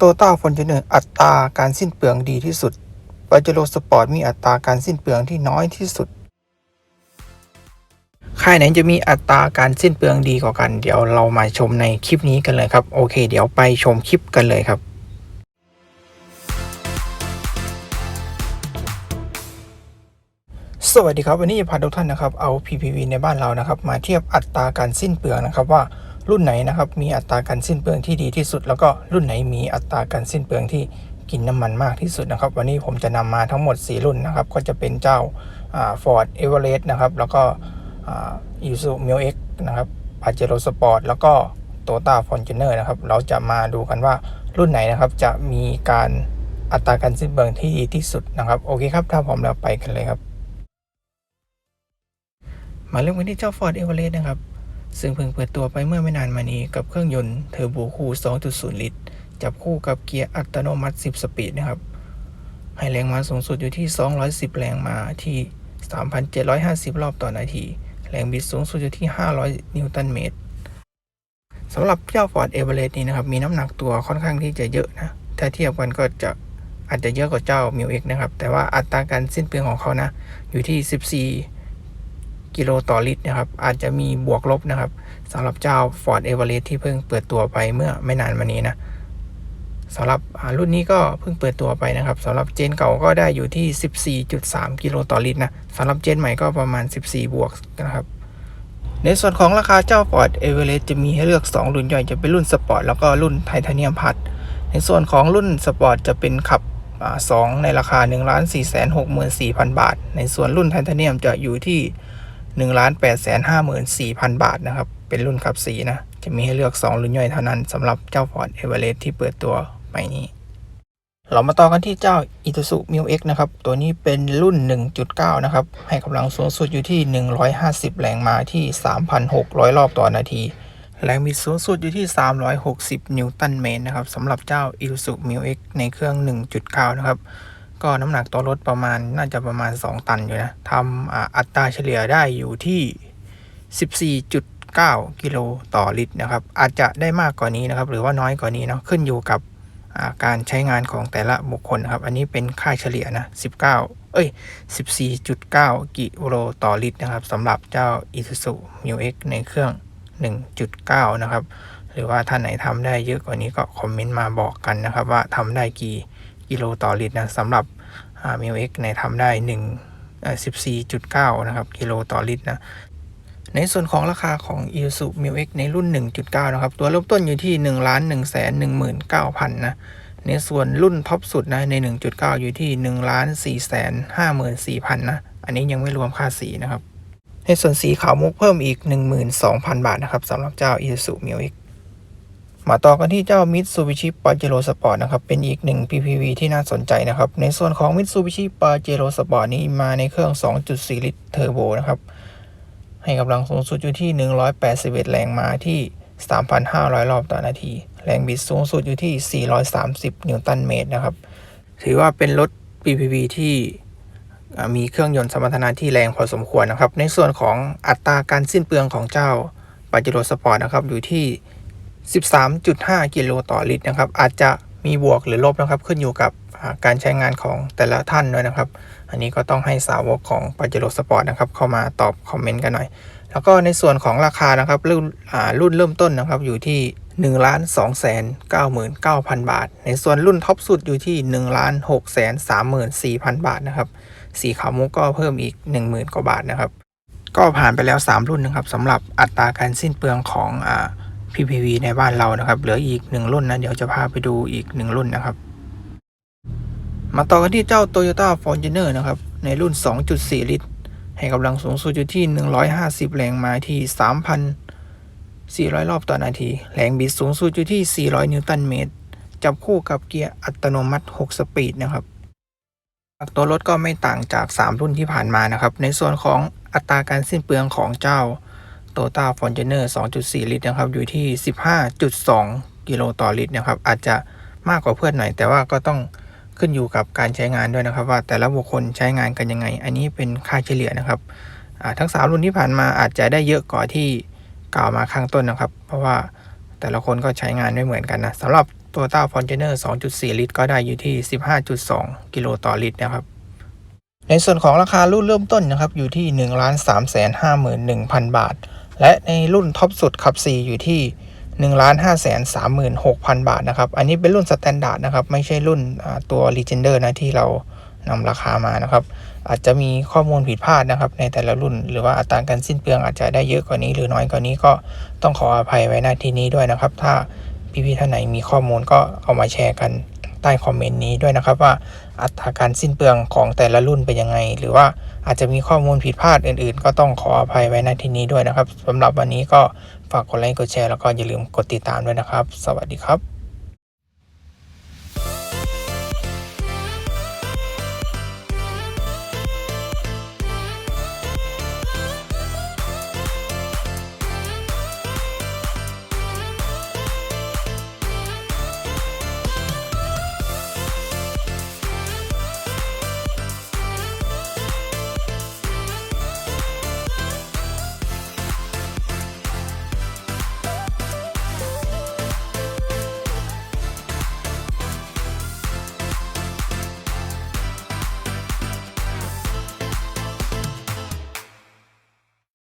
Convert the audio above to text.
โตต้าฟอนจูเนอร์อัตราการสิ้นเปลืองดีที่สุดปาเจโรสปอร์ตมีอัตราการสิ้นเปลืองที่น้อยที่สุด ค่ายไหนจะมีอัตราการสิ้นเปลืองดีกว่ากัน เดี๋ยวเรามาชมในคลิปนี้กันเลยครับ โอเค เดี๋ยวไปชมคลิปกันเลยครับสวัสดีครับ วันนี้จะพาทุกท่านนะครับเอา PPV ในบ้านเรานะครับ มาเทียบอัตราการสิ้นเปลืองนะครับว่า รุ่นไหนนะครับมีอัตราการสิ้นเปลืองที่ดีที่สุด แล้วก็รุ่นไหนมีอัตราการสิ้นเปลืองที่กินน้ำมันมากที่สุดนะครับ วันนี้ผมจะนำมาทั้งหมด 4 รุ่นนะครับ ก็จะเป็นเจ้าฟอร์ดเอเวอเรสต์นะครับ แล้วก็ยูซูมิวเอ็กนะครับปาเจโรสปอร์ตแล้วก็โตต้าฟอนจูเนอร์นะครับ เราจะมาดูกันว่ารุ่นไหนนะครับจะมีการอัตราการสิ้นเปลืองที่ดีที่สุดนะครับ โอเคครับ ถ้าพร้อมแล้วไปกันเลยครับ มาเริ่มกันที่เจ้า Ford Everest นะครับ ซึ่งเพิ่งเปิดตัวไปเมื่อไม่นานมานี้กับเครื่องยนต์เทอร์โบคู2.0 ลิตร จับคู่กับเกียร์อัตโนมัติ 10 สปีดนะครับ ให้แรงม้าสูงสุดอยู่ที่ 210 แรงม้าที่ 3,750 รอบต่อนาที แรงบิดสูงสุดอยู่ที่ 500 นิวตันเมตรสำหรับเจ้า Ford Everest นี้นะครับ มีน้ำหนักตัวค่อนข้างที่จะเยอะนะ ถ้าเทียบกันก็จะอาจจะเยอะกว่าเจ้า m ิ x นะครับ แต่ว่าอัตราการสิ้นเปลืองของเขานะ อยู่ที่ 14 กิโลต่อลิตรนะครับ อาจจะมีบวกลบนะครับสำหรับเจ้า Ford Everest ที่เพิ่งเปิดตัวไปเมื่อไม่นานมานี้นะสำหรับรุ่นนี้ก็เพิ่งเปิดตัวไปนะครับสำหรับเจนเก่าก็ได้อยู่ที่ 14.3 กิโลต่อลิตรนะสำหรับเจนใหม่ก็ประมาณ 14 บวกนะครับ ในส่วนของราคาเจ้า Ford Everest จะมีให้เลือก 2 รุ่นย่อยจะเป็นรุ่นสปอร์ตแล้วก็รุ่นไทเทเนียมพัดในส่วนของรุ่นสปอร์ตจะเป็นขับสองในราคา 1 4 6 4 0 0 0 บาท ในส่วนรุ่นไทเทเนียมจะอยู่ที่ 1 8 5 4 0 0 0 บาทนะครับ เป็นรุ่นขับสีนะ จะมีให้เลือก 2 รุ่นย่อยเท่านั้นสำหรับเจ้า Ford Everest ที่เปิดตัวใหม่นี้ เรามาต่อกันที่เจ้า Isuzu m i x นะครับ ตัวนี้เป็นรุ่น 1.9 นะครับ ให้กำลังสูงสุดอยู่ที่ 150 แรงม้าที่ 3,600 รอบต่อนาที แรงบิดสูงสุดอยู่ที่ 360 นิวตันเมตรนะครับสำหรับเจ้า Isuzu m i x ในเครื่อง 1.9 นะครับ ก็น้ำหนักตัวรถประมาณน่าจะประมาณ 2 ตันอยู่นะทำอัตราเฉลี่ยได้อยู่ที่ 14.9 กิโลต่อลิตรนะครับ อาจจะได้มากกว่านี้นะครับ หรือว่าน้อยกว่านี้เนาะขึ้นอยู่กับการใช้งานของแต่ละบุคคลนะครับ อันนี้เป็นค่าเฉลี่ยนะ 19 เอ้ย 14.9 กิโลต่อลิตรนะครับสำหรับเจ้า Isuzu m u x ในเครื่อง 1.9 นะครับ หรือว่าท่านไหนทำได้เยอะกว่านี้ก็คอมเมนต์มาบอกกันนะครับ ว่าทำได้กี่ กิโลต่อลิตรนะสำหรับมิวเอ็กในทำได้1 14.9 นะครับ กิโลต่อลิตรนะในส่วนของราคาของ i s u m i x ในรุ่น 1.9 นะครับ ตัวเริ่มต้นอยู่ที่1 1 1 9 0 0 0 นะ ในส่วนรุ่นท็อปสุดนะใน 1.9 อยู่ที่ 1 4 5 4 0 0 0 นะ อันนี้ยังไม่รวมค่าสีนะครับ ในส่วนสีขาวมุกเพิ่มอีก 12,000 บาทนะครับสำหรับเจ้า i s u m i x มาต่อกันที่เจ้า Mitsubishi Pajero Sport นะครับ เป็นอีกหนึ่ง PPV ที่น่าสนใจนะครับ ในส่วนของ Mitsubishi Pajero Sport นี้มาในเครื่อง 2.4 ลิตรเทอร์โบนะครับ ให้กำลังสูงสุดอยู่ที่ 181 แรงม้าที่ 3,500 รอบต่อนาที แรงบิดสูงสุดอยู่ที่ 430 นิวตันเมตรนะครับ ถือว่าเป็นรถ PPV ที่มีเครื่องยนต์สมรรถนะที่แรงพอสมควรนะครับ ในส่วนของอัตราการสิ้นเปลืองของเจ้า Pajero Sport นะครับ อยู่ที่ 13.5 กิโลต่อลิตรนะครับ อาจจะมีบวกหรือลบนะครับ ขึ้นอยู่กับการใช้งานของแต่ละท่านด้วยนะครับ อันนี้ก็ต้องให้สาวกของ p a j e r o Sport นะครับ เข้ามาตอบคอมเมนต์กันหน่อย แล้วก็ในส่วนของราคานะครับ รุ่นรุ่นเริ่มต้นนะครับอยู่ที่1 2 9 9 0 0 0 บาท ในส่วนรุ่นท็อปสุดอยู่ที่ 1 6 3 4 0 0 0 บาทนะครับสีขาวมุกก็เพิ่มอีก 10,000 กว่าบาทนะครับ ก็ผ่านไปแล้ว 3 รุ่นนะครับสำหรับอัตราการสิ้นเปลืองของอ่า PPV ในบ้านเรานะครับเหลืออีกหนึ่งรุ่นนะเดี๋ยวจะพาไปดูอีกหนึ่งรุ่นนะครับ มาต่อกันที่เจ้า Toyota Fortuner นะครับในรุ่น 2.4 ลิตร ให้กำลังสูงสุดอยู่ที่ 150 แรงม้าที่ 3,400 รอบต่อนาที แรงบิดสูงสุดอยู่ที่ 400 นิวตันเมตร จับคู่กับเกียร์อัตโนมัติ 6 สปีดนะครับตัวรถก็ไม่ต่างจาก 3 รุ่นที่ผ่านมานะครับ ในส่วนของอัตราการสิ้นเปลืองของเจ้า t o y o t a Fortuner 2.4 ลิตรนะครับ อยู่ที่ 15.2 กิโลต่อลิตรนะครับ อาจจะมากกว่าเพื่อนหน่อย แต่ว่าก็ต้องขึ้นอยู่กับการใช้งานด้วยนะครับ ว่าแต่ละบุคคลใช้งานกันยังไง อันนี้เป็นค่าเฉลี่ยนะครับทั้ง 3 รุ่นที่ผ่านมาอาจจะได้เยอะกว่าที่กล่าวมาข้างต้นนะครับ เพราะว่าแต่ละคนก็ใช้งานไม่เหมือนกันนะสำหรับ t Toyota Fortuner 2.4 ลิตร ก็ได้อยู่ที่ 15.2 กิโลต่อลิตรนะครับ ในส่วนของราคารุ่นเริ่มต้นนะครับ อยู่ที่ 1 3 5 1 0 0 0 บาท และในรุ่นท็อปสุดขับ 4 อยู่ที่1 5 3 6 0 0 0 บาทนะครับ อันนี้เป็นรุ่นสแตนดาร์ดนะครับ ไม่ใช่รุ่นตัว Legender นะที่เรานำราคามานะครับ อาจจะมีข้อมูลผิดพลาดนะครับ ในแต่ละรุ่น หรือว่าอัตราการสิ้นเปลืองอาจจะได้เยอะกว่านี้ หรือน้อยกว่านี้ก็ต้องขออภัยไว้ณที่นี้ด้วยนะครับ ถ้าพี่ๆท่านไหนมีข้อมูลก็เอามาแชร์กัน ใต้คอมเมนต์นี้ด้วยนะครับว่าอัตราการสิ้นเปลืองของแต่ละรุ่นเป็นยังไง หรือว่าอาจจะมีข้อมูลผิดพลาดอื่นๆ ก็ต้องขออภัยไว้ในที่นี้ด้วยนะครับสำหรับวันนี้ก็ฝากกดไลค์กดแชร์แล้วก็อย่าลืมกดติดตามด้วยนะครับ สวัสดีครับ